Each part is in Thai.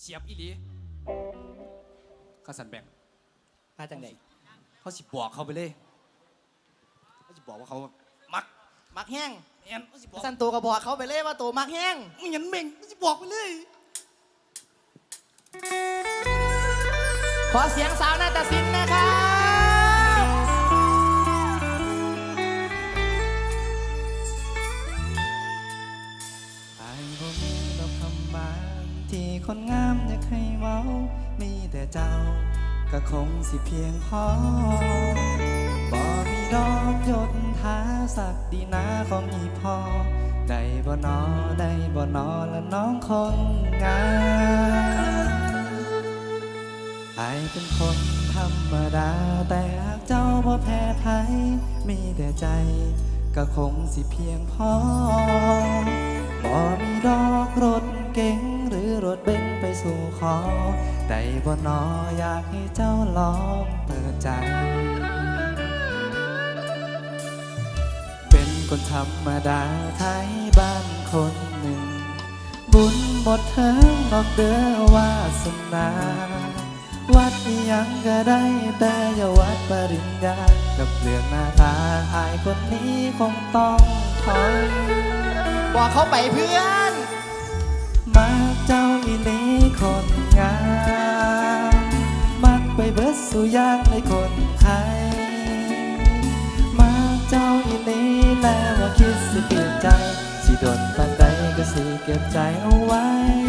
เสียบอีหลีข้าสันแบ่งมาจังไดเขาสิบอกเขาไปเลยเขาสิบอกว่าเขามักมักแห้งแอนเขาสิบอกสันตัวก็บอกเขาไปเลยว่าตัวมักแห้งมึงอยันเม่งเขาสิบอกไปเลย ขอเสียงสาวนาฏศิลป์นะครับ แต่เจ้าก็คงสิเพียงพอบ่มีดอกยดทาสักดีนาของอีพอ ได้บ่นอได้บ่นอและน้องคนงามอเป็นคนธรรมดา แต่หากเจ้าบ่แพ้ไทยมีแต่ใจ ก็คงสิเพียงพอบ่มีดอกรถเก๋งหรือรถเบนซ์ไปสู่ขอ บ่นออยากให้เจ้าลองเปิดใจ เป็นคนธรรมดาไทยบ้านคนหนึ่ง บุญบทเทิงดอกเดือวาสนา วัดอิหยังก็ได้แต่อย่าวัดปริญญา กับเรื่องหน้าตาอายคนนี้คงต้องถอยบอกเขาไปเพื่อน มาเจ้าอีหลีคน อยู่ยากในคนไทยมาเจ้าอีนี้แล้วว่าคิดสิเปลี่ยนใจ สิโดนปันใดก็สิเก็บใจเอาไว้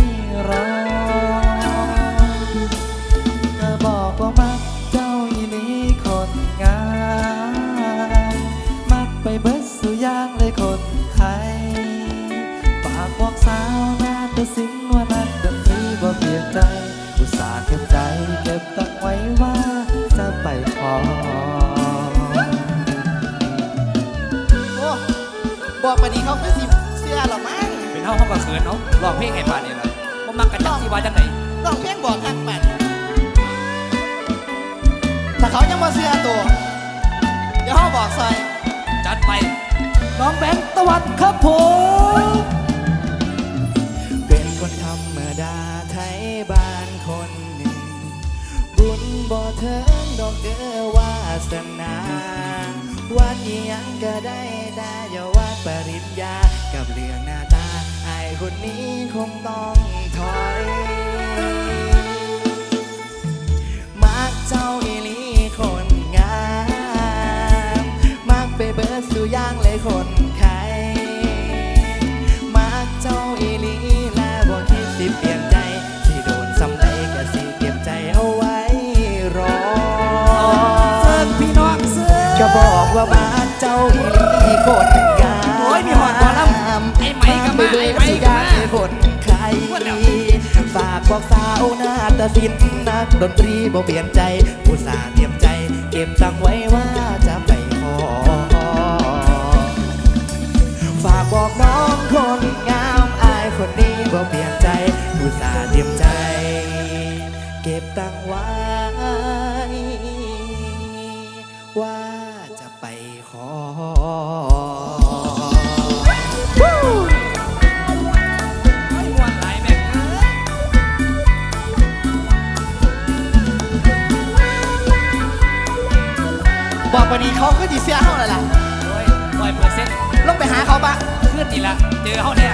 บอกไปนี้เขาคือสิเสื้อหรอมั้งเป็นเฮาเฮาก็เขินเนาะร้องเพลงให้ปานนี่ล่ะบ่มักกันจังสิว่าจังไหนต้องเพียงบอกหักปันแต่เขายังมาเสื้อตัวเดี๋ยวเขาบอกใส่จัดไปน้องแบงค์ตะวันครับผมเป็นคนธรรมดาไทยบ้านคนหนึ่ง บุญบ่เทิงดอกเด้อวาสนา วัดอีหยังก็ได้แต่อย่าวัด ปริญญา กับเรื่องหน้าตา ไอ้คนนี้คงต้องถอย มักเจ้าอีหลีคนงาม มักไปเบิดสู่ย่างเลยคนไข้มักเจ้าอีหลีและบ่คิดสิเปลี่ยนใจ ที่โดนซ้ำใดก็สิเก็บใจเอาไว้รอเซิร์นพี่น้องเซิร์นก็บอกว่ามาเจ้าอีหลี ไอ้ไหมก็มาไอ้ไหมก็มาคนไข้พูดแล้วฝากบอกสาวนาฏศิลนักดนตรีบ่เปลี่ยนใจผู้สาเตรียมใจ เก็บตังไว้ว่าจะ บอกไปนี้เขาคือสิเสื้อเขาเลยล่ะโอ้ย100%ลงไปหาเขาปะ ขึ้นนี่ล่ะเจอเฮาแน่